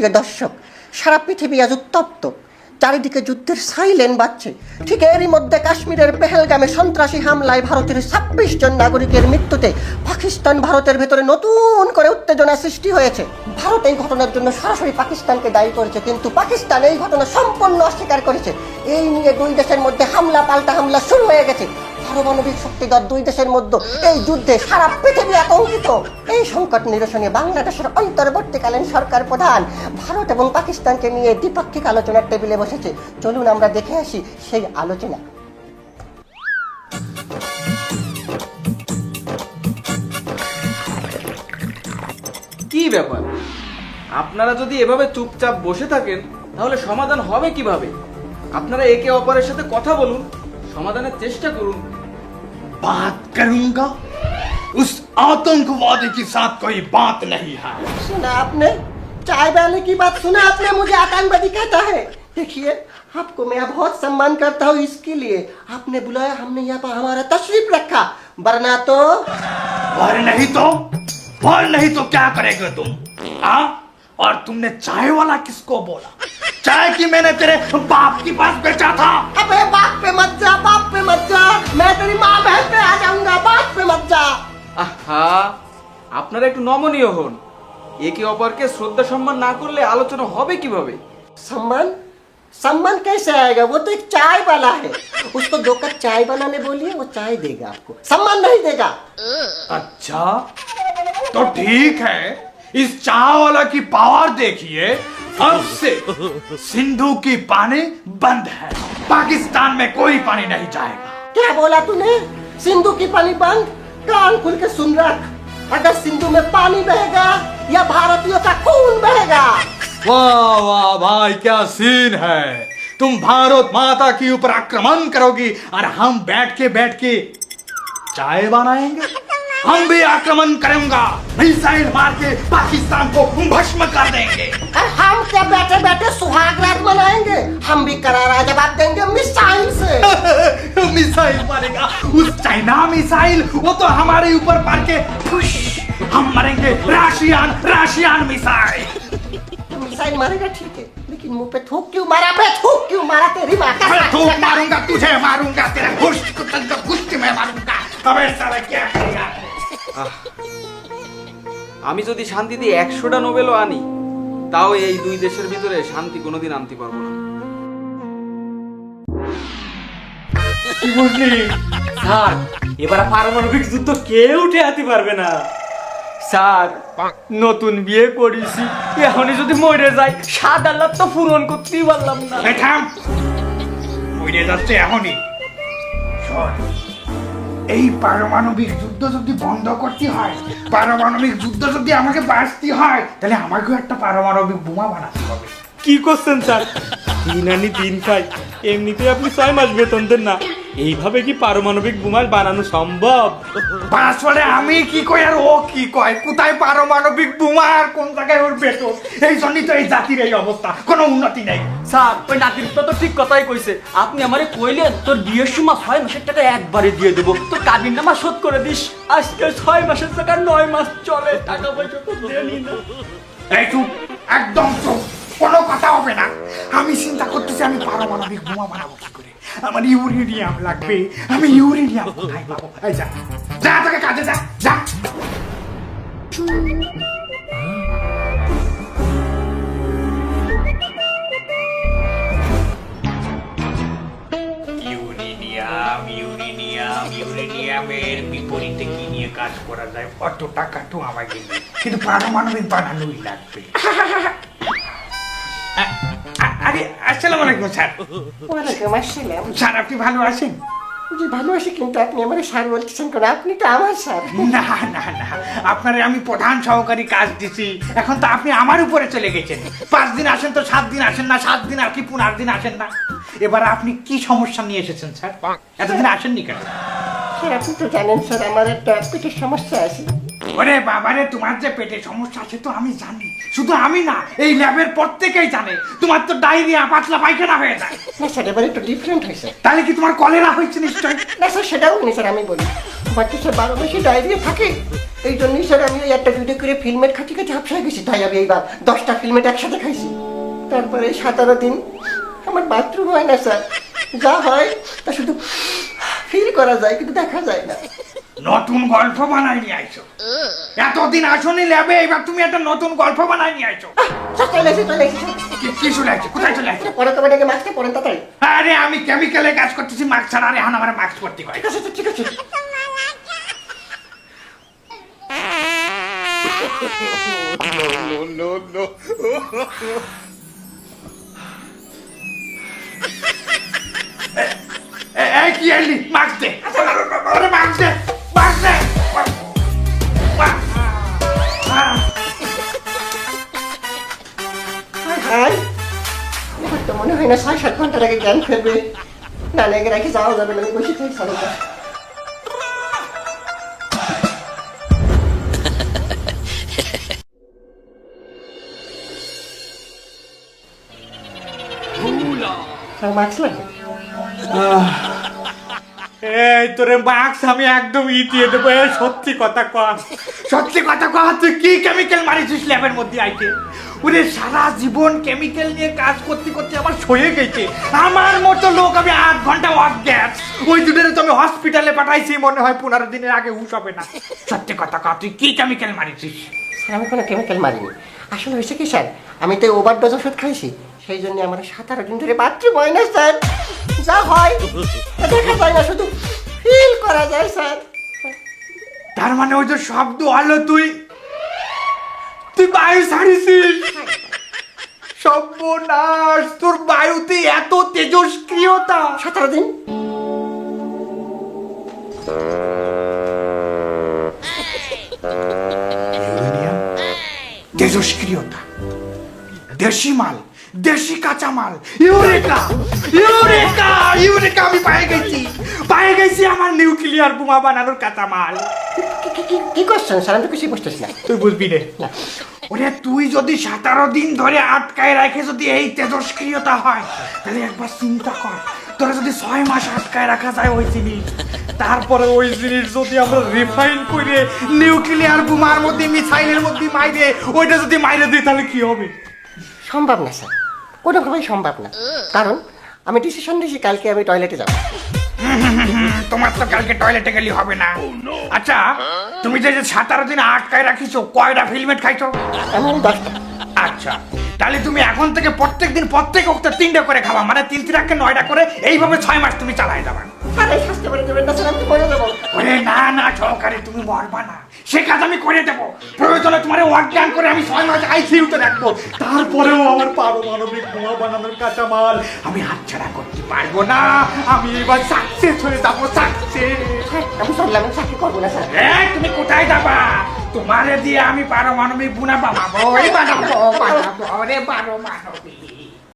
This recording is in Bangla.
প্রিয় দর্শক। সারা পৃথিবী আজ উত্তপ্ত। চারিদিকে যুদ্ধের সাইলেন বাজছে। ঠিক এরই মধ্যে কাশ্মীরের পেহেলগামে সন্ত্রাসী হামলায় ভারতের ছাব্বিশ জন নাগরিকের মৃত্যুতে পাকিস্তান ভারতের ভেতরে নতুন করে উত্তেজনা সৃষ্টি হয়েছে। ভারত এই ঘটনার জন্য সরাসরি পাকিস্তানকে দায়ী করেছে, কিন্তু পাকিস্তান এই ঘটনা সম্পূর্ণ অস্বীকার করেছে। এই নিয়ে দুই দেশের মধ্যে হামলা, পাল্টা হামলা শুরু হয়ে গেছে। পারমাণবিক শক্তিধর দুই দেশের মধ্যে এই যুদ্ধে সারা পৃথিবী আতঙ্কিত। এই সংকট নিরসনে বাংলাদেশের অন্তর্বর্তীকালীন সরকার প্রধান ভারত এবং পাকিস্তানকে নিয়ে দ্বিপাক্ষিক আলোচনার টেবিলে বসেছে। চলুন আমরা দেখে আসি সেই আলোচনা। কি ব্যাপার? আপনারা যদি এভাবে চুপচাপ বসে থাকেন, তাহলে সমাধান হবে কীভাবে? আপনারা একে অপরের সাথে কথা বলুন, সমাধানের চেষ্টা করুন। बात करूँगा उस आतंकवादी के साथ कोई बात नहीं है। सुना आपने? चाय वाले की बात सुना आपने? मुझे आतंकवादी कहता है। देखिए आपको मैं बहुत सम्मान करता हूँ इसके लिए। आपने बुलाया हमने यहाँ पर हमारा तशरीफ़ रखा। वरना तो। वर नहीं तो? वर नहीं तो क्या करेगा तुम? हाँ और तुमने चाय वाला किसको बोला? चाय की मैंने तेरे बाप के पास बेचा था। अबे बाप पे मत जा बाप जा मैं तेरी माँ बहन पे आ जाऊंगा बाप पे मत जा আহা আপনারা একটু নমনীয় হন একে অপরকে শ্রদ্ধা সম্মান না করলে আলোচনা হবে কিভাবে सम्मान सम्मान कैसे आएगा वो तो एक चाय वाला है उसको दो कप चाय बनाने बोलिए वो चाय देगा आपको सम्मान नहीं देगा अच्छा तो ठीक है इस चाय वाला की पावर देखिए अब से सिंधु की पानी बंद है पाकिस्तान में कोई पानी नहीं जाएगा क्या बोला तूने? सिंधु की पानी बंद, कान खुल के सुन रख। अगर सिंधु में पानी बहेगा, या भारतीयों का खून बहेगा। वाह वाह, भाई, क्या सीन है। तुम भारत माता के ऊपर आक्रमण करोगी, और हम बैठ के बैठ के चाय बनाएँगे। हम भी आक्रमण करेंगे। मिसाइल मार के पाकिस्तान को भस्म कर देंगे। हम क्या बैठे बैठे सुहाग रात मनाएँगे? हम भी करारा जवाब देंगे मिसाइल से। मिसाइल मारेगा। उस चाइना मिसाइल वो तो हमारे ऊपर मार के फुश, हम मरेंगे राशियान राशियान मिसाइल। मिसाइल मारेगा ठीक है। लेकिन मुँह पे थूक क्यों मारा? बे थूक क्यों मारा तेरी माँ का थूक मारूँगा तुझे मारूँगा तेरे गुश्त को गुश्त में मारूँगा। अबे साला क्या करेगा আমি যদি শান্তিতে একশোটা নোবেলও আনি তাও এই দুই দেশের ভিতরে শান্তি কোনোদিন আনতে পারব না। বুঝলি স্যার এবার পারমাণবিক যুদ্ধ কেউ ঠেকাতে পারবে না। স্যার নতুন বিয়ে করেছি এখনই যদি মরে যাই সাত আল্লাহ তো পূরণ করতেই পারলাম না। উড়ে যাচ্ছে এখনই। এই পারমাণবিক যুদ্ধ যদি বন্ধ করতে হয়, পারমাণবিক যুদ্ধ যদি আমাকে বাঁচতে হয়, তাহলে আমাকেও একটা পারমাণবিক বোমা বানাতে হবে। কি করছেন স্যার? দিন আনি দিন খাই। এমনিতে আপনি ছয় মাস বেতন দেন না। এইভাবে কি পারমাণবিক বোমার বানানো সম্ভব? আসলে আমি কি কই আর ও কি কয়? কোথায় পারমাণবিক বোমা আর কোন জায়গায় ওর বেতন এই জন্যই তো এই জাতির এই অবস্থা। কোনো উন্নতি নাই। স্যার ওই নাতির তো ঠিক কথাই কইছে। আপনি আমারে কইলেন তোর বিয়ের সময় ছয় মাসের টাকা একবারে দিয়ে দেবো। তোর কাবিন নামা শোধ করে দিস। আজকে ছয় মাসের টাকা নয় মাস চলে। টাকা পয়সা তো দেনি না। এই চুপ। একদম চুপ। কোনো কথা হবে না। আমি চিন্তা করতেছি আমি পারমাণবিক বোমা বানাবো কি করে? আমার ইউরেনিয়াম লাগবে। আমি ইউরেনিয়াম কোথায় পাবো? এই যা। যা তোকে কাজে যা যা। ইউরেনিয়াম ইউরেনিয়াম ইউরেনিয়ামের বিপরীতে কি নিয়ে কাজ করা যায়? অত টাকা তো আমাকে নেই কিন্তু পারমাণবিক বানানোই লাগবে। আরে আসসালামু আলাইকুম স্যার। ওয়ালাইকুম আসসালাম। স্যার আপনি ভালো আছেন? জি ভালোবাসি কিন্তু আপনি আমার সার বলতেছেন কেন? আপনি তো আমার স্যার। না না না। আপনারে আমি প্রধান সহকারী কাজ দিছি। এখন তো আপনি আমার উপরে চলে গেছেন। পাঁচ দিন আসেন তো সাত দিন আসেন না সাত দিন আর কি পনেরো দিন আসেন না। এবার আপনি কি সমস্যা নিয়ে এসেছেন স্যার? এতদিন আসেননি কেন? স্যার আপনি তো জানেন স্যার আমার একটা পেটের সমস্যা আছে। ওরে বাবারে তোমার যে পেটে সমস্যা আছে তো আমি জানি। শুধু আমি না এই ল্যাবের প্রত্যেকেই জানে। তোমার তো ডায়রিয়া পাতলা পায়খানা হয়ে যায়। না স্যার এবার একটু ডিফারেন্ট হয়েছে। তাহলে কি তোমার কলেরা হয়েছে নিশ্চয়? না স্যার সেটাও নেই স্যার আমি বলি। তো স্যার বারো মাসে ডায়রিয়া থাকে। এই জন্যই স্যার আমি ওই একটা ভিডিও করে ফিল্মের খাতি কাছে হাফসায় গেছি। তাই আমি এইবার দশটা ফিল্মেট একসাথে খাইছি। তারপরে সাতারো দিন আমার বাথরুম হয় না স্যার। যা হয় তা শুধু ফিল করা যায় কিন্তু দেখা যায় না। নতুন গল্প বানাই নিয়ে আইছো। এতদিন আসনি ল্যাবে এবার তুমি একটা নতুন গল্প বানাই নিয়ে আইছো। চলে এসে চলে এসেছি। কি- কি চলে আসছে কোথায় চলে আসছে পরে কবে ডেকে মাস্কটা পরেন তাড়াতাড়ি। আরে আমি কেমিক্যালে কাজ করতেছি মাস্ক ছাড়া আরে এখন আমার মাস্ক করতে ঠিক আছে ঠিক এই কি এলি? মাস্ক দে। আরে মাস্ক দে। আমার তো মনে হয় না ছয় সাত ঘণ্টার আগে জ্ঞান ফেলবে না লেগে রেখে যাওয়া যাবে না আমি বসে থাকি সাড়ে মাস্ক লাগবে এই তোরে মাস্ক আমি একদম ই দিয়ে দেবো সত্যি কথা কর সত্যি কথা কর তুই কি কেমিক্যাল মারিছিস ল্যাবের মধ্যে আইতে ওরে সারা জীবন কেমিক্যাল নিয়ে কাজ করতে করতে আমার সয়ে গেছে। আমার মতো লোক আমি আট ঘণ্টা অজ্ঞান ওই দুটোরে তো আমি হসপিটালে পাঠাইছি মনে হয় পনেরো দিনের আগে হুশ হবে না। সত্যি কথা কর তুই কি কেমিক্যাল মারিছিস? স্যার আমি কোনো কেমিক্যাল মারিনি। আসলে হয়েছে কি স্যার আমি তো ওভার ডোজ ওষুধ খাইছি সেই জন্য আমার সাত সাতারো দিন ধরে বাথরুম হয় না স্যার। যা হয় দেখা যায় না শুধু ফিল করা যায় স্যার। তার মানে ওই যে শব্দ হলো তুই তুই বায়ু ছাড়িছিস সর্বনাশ তোর বায়ুতে এত তেজস্ক্রিয়তা। সতেরো দিন তেজস্ক্রিয়তা দেশি মাল। দেশি কাঁচা মাল ইউরেকা ইউরেকা ইউরেকা আমি পায়ে গেছি। পায়ে গেছি আমার নিউক্লিয়ার বোমা বানানোর কাঁচা মাল কি- করছেন স্যার আমি তো কিছুই বুঝতেছি না। তুই বুঝবি রে ওরে তুই যদি সতেরো দিন ধরে আটকায় রাখে যদি এই তেজস্ক্রিয়তা হয় তাহলে একবার চিন্তা কর। তোরা যদি ছয় মাস আটকায় রাখা যায় ওই জিনিস তারপরে ওই জিনিস যদি আমরা রিফাইন করে নিউক্লিয়ার বোমার মধ্যে মিসাইলের মধ্যে মাইরে ওইটা যদি মাইরে দিই তাহলে কি হবে? সম্ভব না স্যার। কোনোভাবেই সম্ভব না। কারণ আমি ডিসিশন নিয়েছি কালকে আমি টয়লেটে যাব। তোমার তো কালকে টয়লেটে গেলে হবে না। আচ্ছা তুমি যে যে সতেরো দিন আটকায় রাখিছো কয়টা ফিলমেট খাইছো? আমি দশটা। আচ্ছা তাহলে তুমি এখন থেকে প্রত্যেক দিন প্রত্যেক অক্ত তিনটা করে খাবা। মানে তিন তিরাকে নয়টা করে এইভাবে ছয় মাস তুমি চালাই যাবা। স্যার শাস্তি করে দেবেন না আমি তো মরে ওরে না না সহকারে তুমি মরবা না। সে কাজ আমি করে দেবো। প্রয়োজনে তোমার অজ্ঞান করে আমি ছয় মাস আইসিইউতে রাখব। তারপরেও আমার পারমাণবিক বোমা বানানোর আমি হাতছাড়া করতে পারব না। আমি এবার সাকসেস হয়ে যাব সাকসেস আমি চললাম আমি চাকরি করব না স্যার। এই তুমি কোথায় যাবা? তোমারে দিয়ে আমি পারমাণবিক বুনা বানাবো বানাবো বানাবো রে পারমাণবিক।